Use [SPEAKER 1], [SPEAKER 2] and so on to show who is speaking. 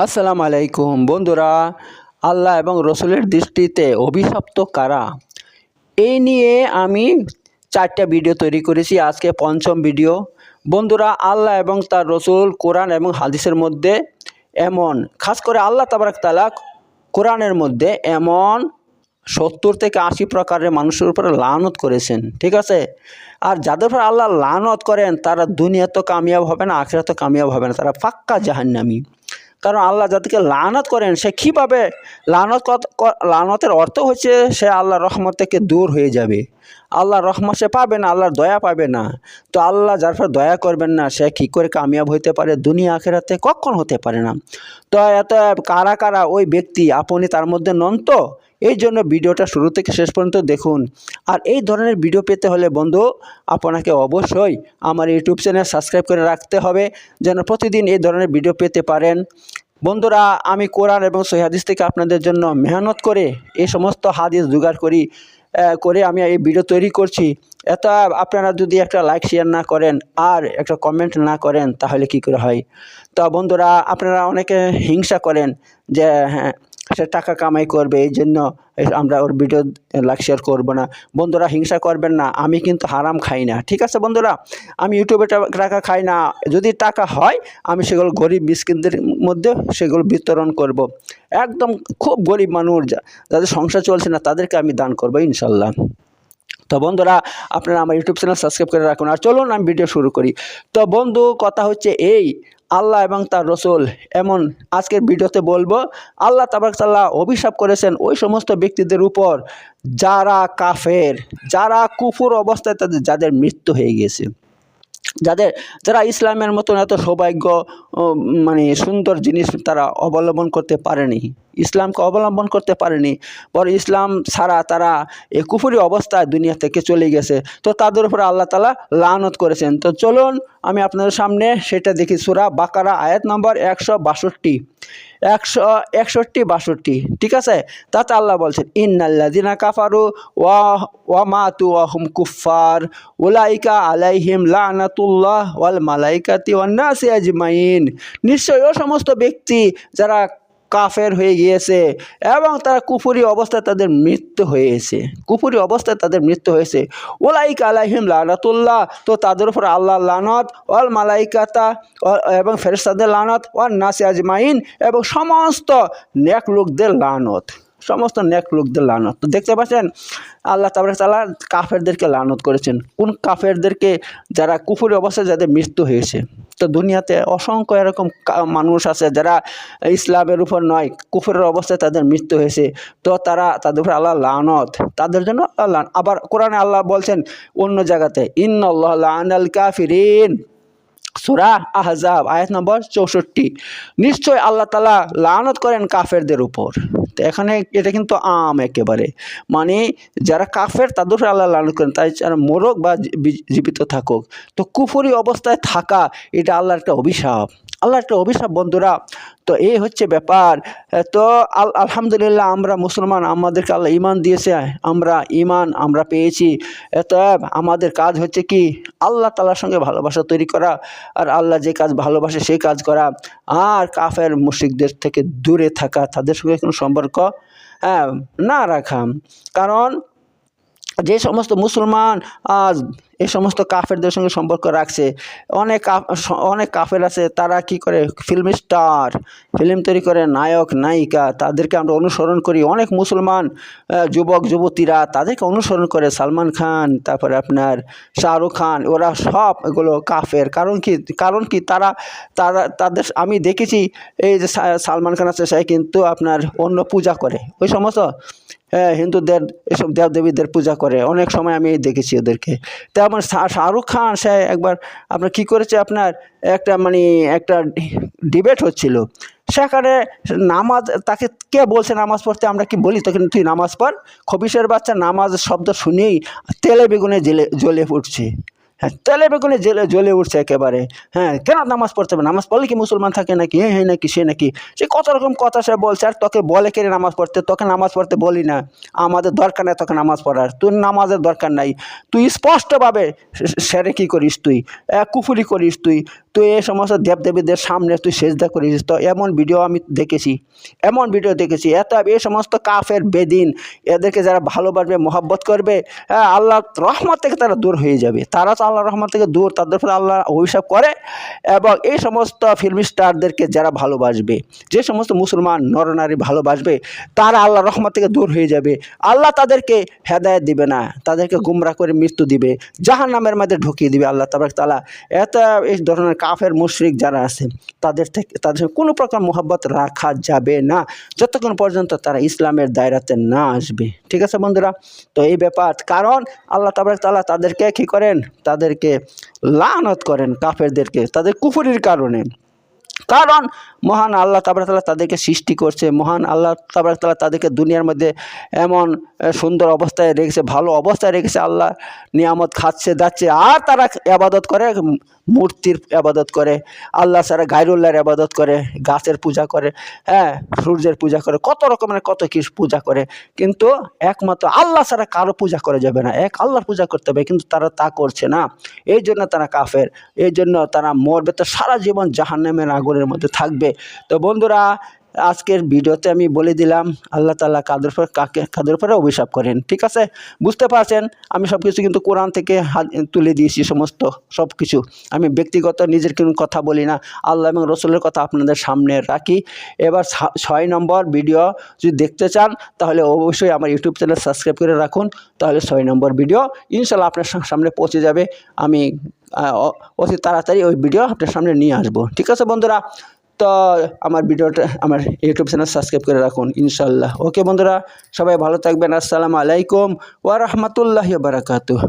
[SPEAKER 1] আসসালামু আলাইকুম বন্ধুরা, আল্লাহ এবং রসুলের দৃষ্টিতে অভিশপ্ত কারা? এই নিয়ে আমি চারটা ভিডিও তৈরি করেছি, আজকে পঞ্চম ভিডিও। বন্ধুরা, আল্লাহ এবং তার রসুল কোরআন এবং হাদিসের মধ্যে এমন, খাস করে আল্লাহ তাবারাক তালা কোরআনের মধ্যে এমন সত্তর থেকে আশি প্রকারের মানুষের উপরে লানত করেছেন, ঠিক আছে? আর যাদের উপর আল্লাহ লানত করেন, তারা দুনিয়া তো কামিয়াব হবে না আখেরা তো কামিয়াব হবে না, তারা পাক্কা জাহান্নামী। কারণ আল্লাহ যাদেরকে লানত করেন, সে কীভাবে লানত লানতের অর্থ হচ্ছে সে আল্লাহ রহমত থেকে দূর হয়ে যাবে। আল্লাহ রহমত সে পাবে না, আল্লাহর দয়া পাবে না। তো আল্লাহ যার ফলে দয়া করবেন না, সে কী করে কামিয়াব হইতে পারে? দুনিয়া আখেরাতে কখন হতে পারে না। তো এত কারা কারা ওই ব্যক্তি, আপনি তার মধ্যে নন তো? এই জন্য ভিডিওটা শুরু থেকে শেষ পর্যন্ত দেখুন। আর এই ধরনের ভিডিও পেতে হলে বন্ধু, আপনাকে অবশ্যই আমার ইউটিউব চ্যানেল সাবস্ক্রাইব করে রাখতে হবে, যেন প্রতিদিন এই ধরনের ভিডিও পেতে পারেন। বন্ধুরা, আমি কোরআন এবং সহিহাদিস থেকে আপনাদের জন্য মেহনত করে এই সমস্ত হাদিস জোগাড় করি করে আমি এই ভিডিও তৈরি করছি। এত আপনারা যদি একটা লাইক শেয়ার না করেন আর একটা কমেন্ট না করেন, তাহলে কি করে হয়? তো বন্ধুরা, আপনারা অনেকে হিংসা করেন যে হ্যাঁ সে টাকা কামাই করবে, এই জন্য আমরা ওর ভিডিও লাইক শেয়ার করব না। বন্ধুরা, হিংসা করবেন না, আমি কিন্তু হারাম খাই না, ঠিক আছে বন্ধুরা? আমি ইউটিউবে টাকা খাই না, যদি টাকা হয়, আমি সেগুলো গরিব মিসকিনদের মধ্যে সেগুলো বিতরণ করব। একদম খুব গরিব মানুষ যা- যাদের সংসার চলছে না, তাদেরকে আমি দান করব, ইনশাল্লাহ। তো বন্ধুরা, আপনারা আমার ইউটিউব চ্যানেল সাবস্ক্রাইব করে রাখুন। আর চলুন, আমি ভিডিও শুরু করি। তো বন্ধু, কথা হচ্ছে এই, আল্লাহ এবং তার রসুল। এমন আজকের ভিডিওতে বলব, আল্লাহ তাবাক তাল্লাহ অভিশাপ করেছেন ওই সমস্ত ব্যক্তিদের উপর যারা কাফের, যারা কুফুর অবস্থায় তাদের, যাদের মৃত্যু হয়ে গিয়েছে। যাদের, যারা ইসলামের মতন এত সৌভাগ্য মানে সুন্দর জিনিস তারা অবলম্বন করতে পারেনি। ইসলামকে অবলম্বন করতে পারেনি। পর ইসলাম ছাড়া তারা এ কুফুরি অবস্থায় দুনিয়া থেকে চলে গেছে। তো তাদের উপরে আল্লাহ তালা লানত করেছেন। তো চলুন আমি আপনাদের সামনে সেটা দেখি সুরা বাকারা, আয়াত নম্বর একশো বাষট্টি। একশো, একষট্টি, বাষট্টি। ঠিক আছে? তাতে আল্লাহ বলছেন ইন্নাল্লাদিনা কাফারু ওয়া ওয়া মাতু ওয়াহুম কুফার উলাইকা আলাইহিম লানাতুল্লাহ ওয়াল মালাইকাতি ওয়ান নাসি আজমাইন। নিশ্চয়ই ও সমস্ত ব্যক্তি যারা কাফের হয়ে গিয়েছে এবং তারা কুফুরি অবস্থায় তাদের মৃত্যু হয়েছে। কুফুরি অবস্থায় তাদের মৃত্যু হয়েছে। ওলাইক আলাইহিম লানাতুল্লাহ, তো তাদের উপর আল্লাহ লানত অল মালাইকাতা এবং ফেরস্তাদের লানত অল নাসি আজমাইন, এবং সমস্ত নেক লোকদের লানত। সমস্ত নেক লোকদের লানত। তো দেখতে পাচ্ছেন, আল্লাহ তাবরাক তালা কাফেরদেরকে লানত করেছেন। কোন কাফেরদেরকে, যারা কুফুরি অবস্থায় যাদের মৃত্যু হয়েছে। তো দুনিয়াতে অসংখ্য এরকম মানুষ আছে যারা ইসলামের উপর নয়, কুফুরের অবস্থায় তাদের মৃত্যু হয়েছে। তো তারা তাদের উপরে আল্লাহ লানত। তাদের জন্য আল্লাহ, আবার কোরআনে আল্লাহ বলছেন অন্য জায়গাতে ইন্নআল্লাহ লানাল কাফিরিন। সুরা আহজাব, আয়াত নম্বর চৌষট্টি। নিশ্চয় আল্লাহ তালা লানত করেন কাফেরদের উপর। তো এখানে এটা কিন্তু আম একেবারে। মানে যারা কাফের, তাদের উপরে আল্লাহ লানত করেন। তাই যারা মোরক বা জীবিত থাকুক, তো কুফুরি অবস্থায় থাকা, এটা আল্লাহর একটা অভিশাপ। আল্লাহর একটা অভিশাপ বন্ধুরা। তো এই হচ্ছে ব্যাপার। তো আল আলহামদুলিল্লাহ আমরা মুসলমান আমাদেরকে আল্লাহ ইমান দিয়েছে আমরা ইমান আমরা পেয়েছি। এত আমাদের কাজ হচ্ছে কি? আল্লাহ তালার সঙ্গে ভালোবাসা তৈরি করা আর আল্লাহ যে কাজ ভালোবাসে সেই কাজ করা। আর কাফের মুশিকদের থেকে দূরে থাকা তাদের সঙ্গে কোনো সম্পর্ক হ্যাঁ, না রাখা। কারণ যে সমস্ত মুসলমান আজ এই সমস্ত কাফেরদের সঙ্গে সম্পর্ক রাখছে, অনেক অনেক কাফের আছে, তারা কি করে? ফিল্ম স্টার ফিল্ম তৈরি করে, নায়ক, নায়িকা, তাদেরকে আমরা অনুসরণ করি। অনেক মুসলমান যুবক, যুবতীরা তাদেরকে অনুসরণ করে, সালমান খান, তারপরে আপনার শাহরুখ খান, ওরা সব এগুলো কাফের। কারণ কি? কারণ কি? তারা তারা, তাদের, আমি দেখেছি, এই যে সালমান খান আছে, সে কিন্তু আপনার অন্য পূজা করে। ওই সমস্ত হ্যাঁ হিন্দুদের এসব দেবদেবীদের পূজা করে। অনেক সময় আমি দেখেছি ওদেরকে। তা আমার শাহরুখ খান, সে একবার আপনার কি করেছে আপনার? একটা মানে একটা ডিবেট হচ্ছিল। সেখানে নামাজ, তাকে কে বলছে নামাজ পড়তে? আমরা কি বলি? তখন তুই নামাজ পড়। খবিশের বাচ্চা নামাজ শব্দ শুনেই তেলে বেগুনে জেলে, জ্বলে উঠছে হ্যাঁ তেলে বেগুনে জেলে, জ্বলে উঠছে একেবারে। হ্যাঁ কেন নামাজ পড়তে হবে? নামাজ পড়লে কি মুসলমান থাকে নাকি? হ্যাঁ হ্যাঁ নাকি, সে নাকি? সে কত রকম কথা সে বলছে, আর তোকে বলে কে নামাজ পড়তে? তোকে নামাজ পড়তে বলি না। আমাদের দরকার নেই তোকে নামাজ পড়ার। তুই নামাজের দরকার নাই। তুই স্পষ্টভাবে সেরে কি করিস তুই? কুফুরি করিস তুই? তুই এই সমস্ত দেবদেবীদের সামনে তুই সেজদা করিস তো এমন ভিডিও আমি দেখেছি, এমন ভিডিও দেখেছি। এত এই সমস্ত কাফের, বেদিন, এদেরকে যারা ভালোবাসবে, মহাব্বত করবে হ্যাঁ আল্লাহ রহমত থেকে তারা দূর হয়ে যাবে। তারা তো আল্লাহ রহমত থেকে দূর, তাদের উপরে আল্লাহ অভিশাপ করে এবং এই সমস্ত ফিল্ম স্টারদেরকে যারা ভালোবাসবে, যে সমস্ত মুসলমান, নরনারী ভালোবাসবে, তারা আল্লাহ রহমত থেকে দূর হয়ে যাবে। আল্লাহ তাদেরকে হেদায়ত দিবে না, তাদেরকে গুমরা করে মৃত্যু দিবে জাহান নামের মধ্যে ঢুকিয়ে দিবে আল্লাহ তাবারক তালা এত এই ধরনের কাফের, মুশরিক যারা আছে, তাদের থেকে, তাদের কোনো প্রকার মোহাব্বত রাখা যাবে না। যতক্ষণ পর্যন্ত তারা ইসলামের দায়রাতে না আসবে। ঠিক আছে বন্ধুরা? তো এই ব্যাপার। কারণ আল্লাহ তাবারক তালা তাদেরকে কী করেন? তাদেরকে লানত করেন কাফেরদেরকে, তাদের কুফুরির কারণে। কারণ মহান আল্লাহ তাবরাতালা তাদেরকে সৃষ্টি করছে, মহান আল্লাহ তাবরাতালা তাদেরকে দুনিয়ার মধ্যে এমন সুন্দর অবস্থায় রেখেছে, ভালো অবস্থায় রেখেছে, আল্লাহ নিয়ামত খাচ্ছে যাচ্ছে আর তারা আবাদত করে মূর্তির আবাদত করে, আল্লাহ সারা গাইরুল্লাহর আবাদত করে, গাছের পূজা করে হ্যাঁ সূর্যের পূজা করে, কত রকমের কত কিছু পূজা করে, কিন্তু একমাত্র আল্লাহ ছাড়া কারও পূজা করা যাবে না, এক আল্লাহর পূজা করতে হবে, কিন্তু তারা তা করছে না এই জন্য তারা কাফের এই জন্য তারা মরবে, তো সারা জীবন জাহান্নামের আগুনের মধ্যে থাকবে। তো বন্ধুরা, আজকের ভিডিওতে আমি বলে দিলাম, আল্লাহ তালা কাদের উপর কাকে, কাদের উপরে অভিশাপ করেন, ঠিক আছে? বুঝতে পারছেন? আমি সব কিছু কিন্তু কোরআন থেকে হাত- তুলে দিয়েছি সমস্ত সব কিছু আমি ব্যক্তিগত নিজের কোনো কথা বলি না। আল্লাহ এবং রসুলের কথা আপনাদের সামনে রাখি। এবার ছয় নম্বর ভিডিও যদি দেখতে চান, তাহলে অবশ্যই আমার ইউটিউব চ্যানেল সাবস্ক্রাইব করে রাখুন। তাহলে ছয় নম্বর ভিডিও ইনশাল্লাহ আপনার সামনে পৌঁছে যাবে। আমি অতি তাড়াতাড়ি ওই ভিডিও আপনার সামনে নিয়ে আসব। ঠিক আছে বন্ধুরা? তো আমার ভিডিওটা, আমার ইউটিউব চ্যানেল সাবস্ক্রাইব করে রাখুন ইনশাল্লাহ ওকে বন্ধুরা? সবাই ভালো থাকবেন। আসসালামু আলাইকুম। ওয়া বারাকাতুহু।